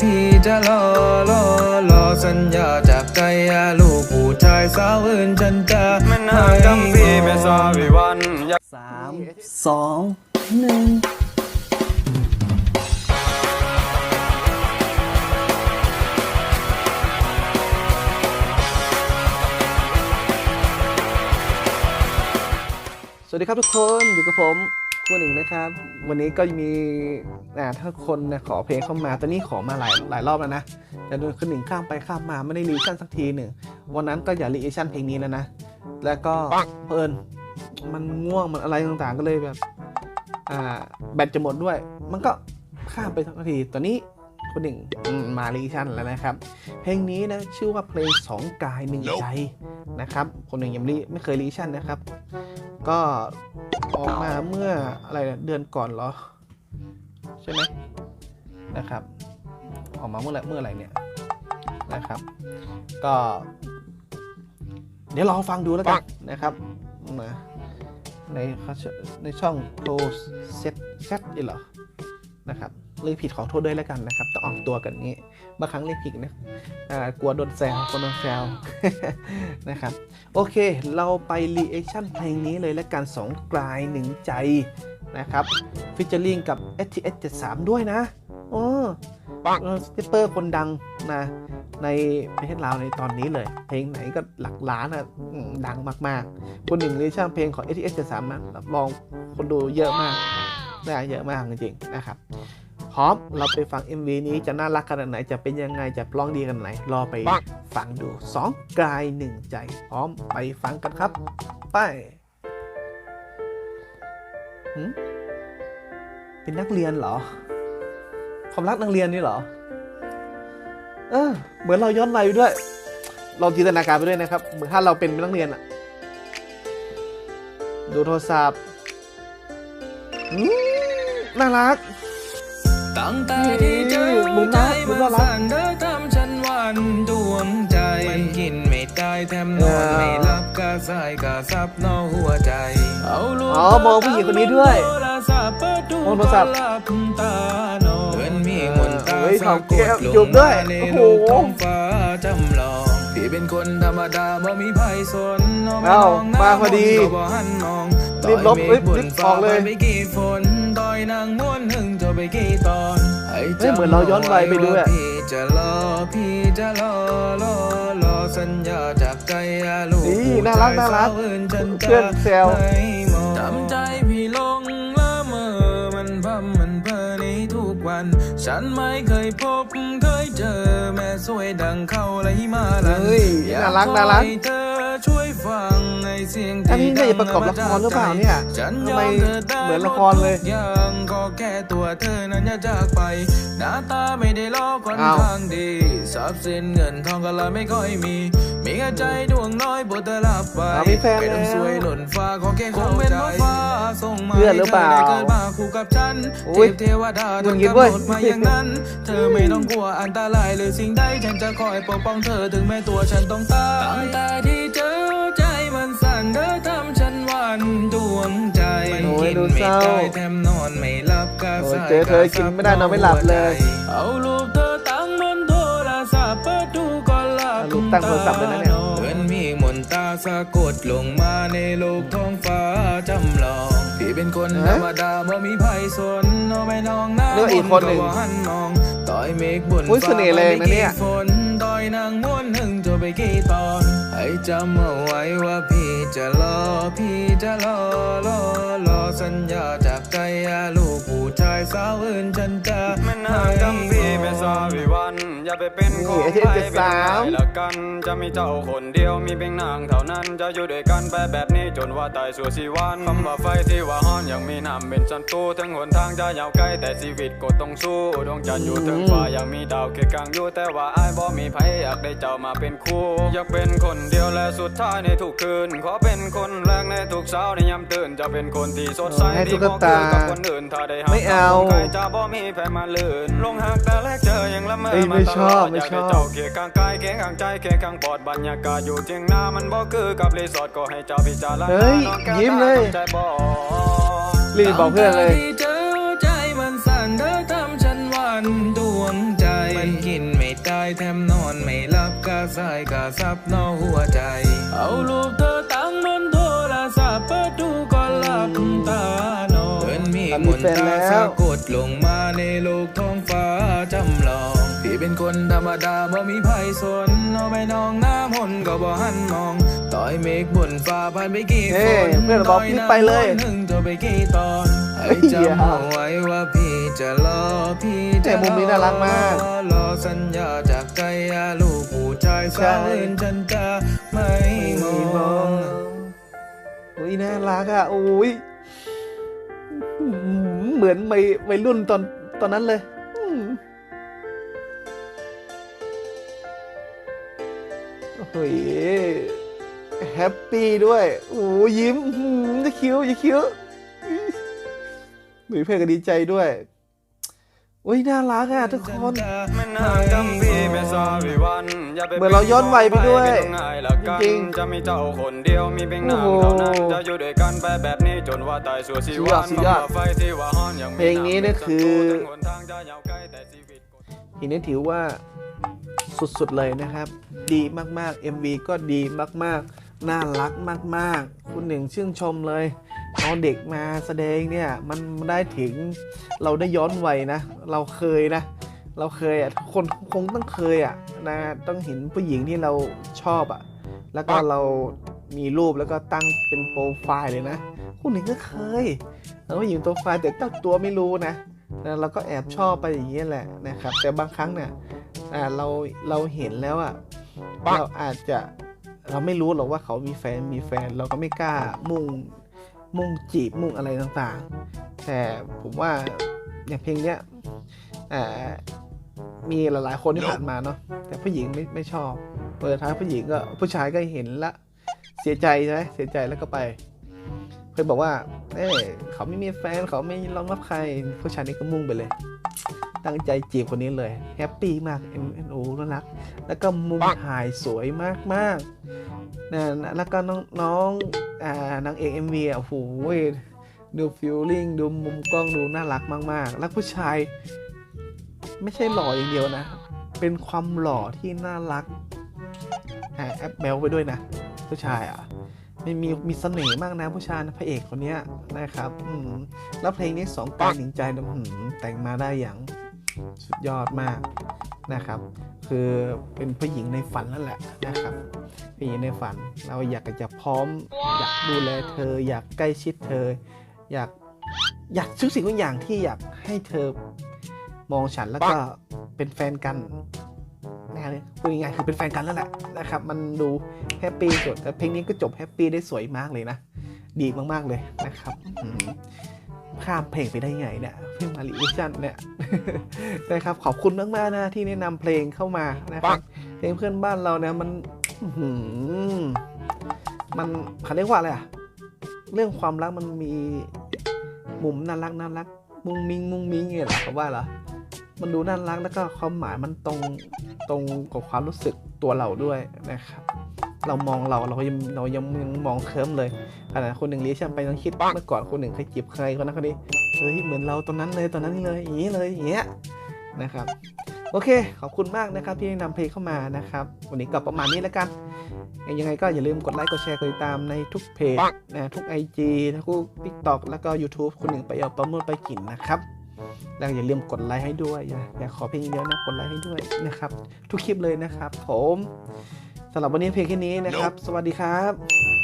พี่จะรอรอรอสัญญาจากใจลูกผู้ชายสาวอื่นฉันจะมันหาจำปีแม่สาวิวันสามสองหนึ่งสวัสดีครับทุกคนอยู่กับผม ครูหนึ่งนะครับ วันนี้ก็มีอ่าถ้าคนเนี่ยขอเพลงเข้ามาตอนนี้ขอมาหลายหลายรอบแล้วนะแต่โดนคนหนึ่งข้ามไปข้ามมาไม่ได้รีชั่นสักทีหนึ่งวันนั้นก็อย่ารีชั่นเพลงนี้แล้วนะ แล้วก็เพลินมันง่วงมันอะไรต่างๆก็เลยแบบอ่าแบตจะหมดด้วย มันก็ข้ามไปสักทีตอนนี้คนหนึ่งอืมมารีชั่นแล้วนะครับ เพลงนี้นะชื่อว่าเพลงสองกายหนึ่งใจนะครับ คนหนึ่งยังไม่ไม่เคยรีชั่นนะครับ ก็ออกมาเมื่ออะไรนะเดือนก่อนเหรอ ใช่ไหมนะครับ ออกมาเมื่อไหรเมื่อไหรเนี่ยนะครับ ก็ เดี๋ยวลองฟังดูแล้วกันนะครับมาในในช่อง close set set นี่เหรอนะครับ เรียกผิดขอโทษด้วยแล้วกันนะครับต้องออกตัวกันงี้บางครั้งเรียกผิดนะอ่ากลัวโดนแซวกลัวโดนแซวนะครับโอเค เราไปรีแอคชั่นเพลงนี้เลยแล้วกันสองกลายหนึ่งใจนะครับฟิชเชอร์ลิงกับ s t s 73ด้วยนะโอ้สติปเปอร์คนดังนะในประเทศลาวในตอนนี้เลย เพลงไหนก็หลักล้านอะอืมดังมากๆ คนหนึ่งรีแอคชั่นเพลงของ s t s 73นะรับรองคนดูเยอะมากได้เยอะมากจริงๆนะครับ พร้อม เราไปฟัง MV นี้จะน่ารักขนาดไหน จะเป็นยังไง จะร้องดีขนไหน รอไปฟังดูสองกายหนึ่งใจ พร้อมไปฟังกันครับ ไปเป็นนักเรียนเหรอ ความรักนักเรียนนี่เหรอ เออ เหมือนเราย้อนวัยไปด้วย เราจินตนาการไปด้วยนะครับ เหมือนถ้าเราเป็นนักเรียนอะดูโทรศัพท์น่ารัก ตั้งแต่ที่เจอหัวใจมันสั่นเธอทำฉันหวันดวงใจมันกินไม่ได้แถมนอนไม่หลับกะสายกะซับนอกหัวใจเอาลูกอ๋อมองผู้หญิงคนนี้ด้วยโทรศัพท์เปิดดูมองโทรศัพท์ก็หลับตานอนเหมือนมีมนต์ตาเฮ้ยสะเขากแก้ดวลจูงบด้วยมาในโอ้โหโลกท้องฟ้าจำลองพี่เป็นคนธรรมดาบ่มีไผสนน้องไม่เอ้าน้องหน้มาพอดีมนต์ก็บ่หันมองรีบลบต่อยเมฆรีบนออกเลยฟ้าไปกี่ฝนต่อยนางม้วนหนึ่งจะไปกี่ตอนให้ เฮ้ยเหมือนเราย้อนวัยไปด้วยจำเอาว้ว่าพี่จะรอพี่จะรอรอรอสัญญาจากใจอะลูกนี่น่ารักน่ารักผู้ชยสวอื่นฉันจะเพื่อนแซวไม่มองจำใจพี่ลงละเมอมันพัมมันเพอในทุกวัน ฉันไม่เคยพบเคยเจอแม่สวยดังเขาไหลมาลันเฮ้ยอยน่ารักน่ารักขอให้เธอช่วยฟัง ในเสียงอันนี้น่าจะประกอบละครหรือเปล่าเนี่ยฉันทำยไมอมเธอได้เหมือนละครเลยทุกอย่างขอแค่ตัวเธอนั้นอย่าจากไปหน้าตาไม่ได้ลอกค่อนอ้าวข้างดีทรัพย์สินเงินทองก็ละไม่ค่อยมี มีแค่ใจดวงน้อยโปรดเธอรับไปอ้าวมีแฟนไม่ต้องแล้วสวยหล่นฟ้าขอแค่เข้าใจฟ้าส่งมาเพื่อนหรือเปล่าให้ธอได้เกิดมาคู่กับฉันโอ้ยเทพเทวดาหงุท่าดนหงิดกำเว้หยนดมาอย่างนั้น เธอไม่ต้องกลัวอันตรายหรือสิ่งใดฉันจะคอยปกป้องเธอถึงแม้ตัวฉันต้องตายตั้งแต่ที่เจอใจมัน สั่นเธอทำฉันหวันดวงใจมันโอ้ยกินดูไม่เศร้าได้แถมนอนไม่หลับกะโอ้ยสายเจอเธอกินไม่ได้นอนไม่หลับเลย เอารูปเธอตั้งบนโทรศัพท์เปิดดูก็หลับเอารูปตั้งโทรศัพท์ด้วยนะเนี่ยเหมือนมีมนต์ตาสะกดลงมาในโลกท้องฟ้าจำลองพี่เป็นคนธรรมดาบ่มีไผสนน้องไม่น้องหน้าเลือกอีกคนหนึ่งก็บ่หันมองต่อยเมฆบนอุ๊ยเสน่ห์แรงนะเนี่ยฟ้าไปกี่ฝนต่อยนางม้วนหนึ่งจะไปกี่ตอน ให้จำเอาไว้ว่าพี่จะรอ พี่จะรอรอรอสัญญาจากใจอะลูกผู้ชายสาวอื่นฉันจะมันหาจำปีแม่สาวิวัน อย่าไปเป็นของนี่ใครไอ้เป็นสามใครละกัน จะมีเจ้าคนเดียวมีเพียงนางเท่านั้น จะอยู่ด้วยกันไปแบบนี้จนว่าตายสู่ชีวันคำว่าไฟที่ว่าฮ้อนยังมีน้ำเป็นศัตรูทั้งหนทางจะยาวไกลแต่ชีวิตก็ต้องสู้ดวงจันทร์อยู่ถึงฟ้ายังมีดาวเคียงกลางอยู่แต่ว่าไอ้บ่มีไผอยากได้เจ้ามาเป็นคู่ อยากเป็นคนเดียวและสุดท้ายในทุกคืน ขอเป็นคนแรกในทุกเช้าในยามตื่นจะเป็นคนที่สดใสให้ที่ตุ๊บ่กตาคือกับคนอื่นถ้าได้หักไม่เอาใครจะบ่มีแฟนมาลื่นลงหักแต่แรกเจอยังละเมอเอ้ยมาไม่ตชลออบดไม่อยากชได้อบเจ้าเคียงข้างกายเคียงข้างใจเคียงข้างปอดบรรยากาศอยู่เทียงหน้ามันบ่คือกับรีสอร์ทก็ให้เจ้าพิจารณาเฮ้ยน้องแก้วยิ้มเลยตาใจบ่รีบบอกเพื่อนเลยที่เจอใจมันสั่นเธอทำฉันหวันดวงใจาย แถมนอนไม่หลับกะสายกะซับนอหัวใจ เอารูปเธอตั้งบนโทรศัพท์เปิดดูก็หลับตานอนเพิ่นมีมนตราสะกดลงมาในโลกท้องฟ้าจำลอง พี่เป็นคนธรรมดาบ่มีไผสนเอาไปน้องน้ำมนต์ก็บ่หันมองต่อยเมฆบนฟ้าผ่านไปกี่ฝนเพื่อนบอกพี่ไปเลยหนึ่งเธอไปกี่ตอนให้จำเอาไว้ว่าพี่ จะรอพี่จะแต่มุมนี้น่ารักมาก รอสัญญาจากใจอาลูกผู้ชายสาวอื่นฉันจะไม่มองอุ้ยน่ารักอะโอ้ยอื้อหือเหมือนวัยวัยรุ่นตอนตอนนั้นเลยอืมโอ้ยแฮปปี้ด้วย โอ้ยยิ้มอื้อหือจะคิ้วจะคิ้วหนุ่ยเพื่อนก็ดีใจด้วย อุ้ยน่ารักอะทุกคนแม่นางจำพี่ไม่ทราบวิวันอย่าไปเหมือนเราย้อนวัยไปด้วยม่ต้องง่ายละกันจริงจะมีเจ้าคนเดียวมีเพียงนางโอ้โหเท่านั้นจะอยู่ด้วยกันไปแบบนี้จนว่าตายสู่ชีวันสุดยอดคำว่าไฟที่ว่าฮ้อนยังมีเพลงนี้เนี่ยคือทั้งหนทางจะยาวไกลแต่ชีวิตก็ทีนี้ถือว่าสุดๆเลยนะครับ ดีมากๆ MV ก็ดีมากๆ น่ารักมากๆ คุณหนึ่งชื่นชมเลย เอาเด็กมาแสดงเนี่ยมันได้ถึงเราได้ย้อนวัยนะ เราเคยนะ เราเคยอะทุกคนคงต้องเคยอะนะต้องเห็นผู้หญิงที่เราชอบอะ แล้วก็เรามีรูปแล้วก็ตั้งเป็นโปรไฟล์เลยนะคุณหนึ่งก็เคยเราผู้หญิงโปรไฟล์แต่เจ้าตัวไม่รู้นะนะเราก็แอบชอบไปอย่างนี้ยแหละนะครับ แต่บางครั้งเนี่ยเราเราเห็นแล้วอะเราอาจจะเราไม่รู้หรอกว่าเขามีแฟนมีแฟน เราก็ไม่กล้ามุ่ง มุ่งจีบมุ่งอะไรต่างๆ แต่ผมว่าอย่างเพลงเนี้ยมีหลายๆคนที่ผ่านมาเนาะแต่ผู้หญิงไม่ไม่ชอบเปิดท้ายผู้หญิงก็ผู้ชายก็เห็นละเสียใจใช่ไหมเสียใจแล้วก็ไปเคยบอกว่า เอ้ยเขาไม่มีแฟนเขาไม่รองรับใครผู้ชายนี่ก็มุ่งไปเลย ตั้งใจจีบคนนี้เลยแฮปปี้มากเอ็นเอ็นโอน่ารัก แล้วก็มุมถ่ายสวยมากมากๆนะแล้วก็น้องน้องอ่านางเอกเอ็มวีอะโอ้โหดูฟิลลิ่งดูมุมกล้องดูน่ารักมาก ๆ แล้วผู้ชาย ไม่ใช่หล่ออย่างเดียวนะ เป็นความหล่อที่น่ารักแอปแบลไปด้วยนะ ผู้ชายอะมีมีมีเสน่ห์มากนะผู้ชายนะพระเอกคนนี้นะครับ อืมแล้วเพลงนี้สองกายหนึ่งใจนะแต่งมาได้อย่าง สุดยอดมากนะครับ คือเป็นผู้หญิงในฝันนั่นแหละนะครับผู้หญิงในฝันเราอยากจะพร้อม อยากดูแลเธอ อยากใกล้ชิดเธอ อยากอยากทุกสิ่งทุกอย่างที่อยากให้เธอมองฉันแล้วก็เป็นแฟนกันนะเลยพูดง่ายๆคือเป็นแฟนกันแล้วแหละนะครับ มันดูแฮปปี้สุดแต่เพลงนี้ก็จบแฮปปี้ได้สวยมากเลยนะ ดีมากๆเลยนะครับ ข้ามเพลงไปได้ไงเนี่ยเพลงมาริเอชันเนี่ยนะครับขอบคุณมากๆนะที่แนะนำเพลงเข้ามานะครับเพลงเพื่อนบ้านเราเนี่ยมันอื้อหือมันเขาเรียกว่าอะไรอะเรื่องความรักมันมีมุมน่ารักน่ารักมุงมิงมุงมิงเนี่ยเหรอเขาว่าเหรอ มันดูน่ารักแล้วก็ความหมายมันตรงตรงกับความรู้สึกตัวเราด้วยนะครับ เรามองเราเรายังเรายังยังมองเคิร์มเลยขนาดคนหนึ่งเรียกฉันไปต้องคิดเมื่อก่อนคนหนึ่งเคยจีบใครคนนั้นคนนี้เฮ้ยเหมือนเราตอนนั้นเลยตอนนั้นเลยอย่างนี้เลยอย่างเงี้ยนะครับโอเค ขอบคุณมากนะครับที่นำเพลงเข้ามานะครับ วันนี้ก็ประมาณนี้แล้วกันยังไงก็อย่าลืมกดไลค์กดแชร์กดติดตามในทุกเพจนะทุก IG ทุก TikTok แล้วก็ YouTube คนหนึ่งไปเอาประมวลไปกินนะครับ แล้วอย่าลืมกดไลค์ให้ด้วย อย่าอย่าขอเพียงเดียวนะกดไลค์ให้ด้วยนะครับ ทุกคลิปเลยนะครับ ผมสำหรับวันนี้เพียงแค่นี้นะครับ สวัสดีครับ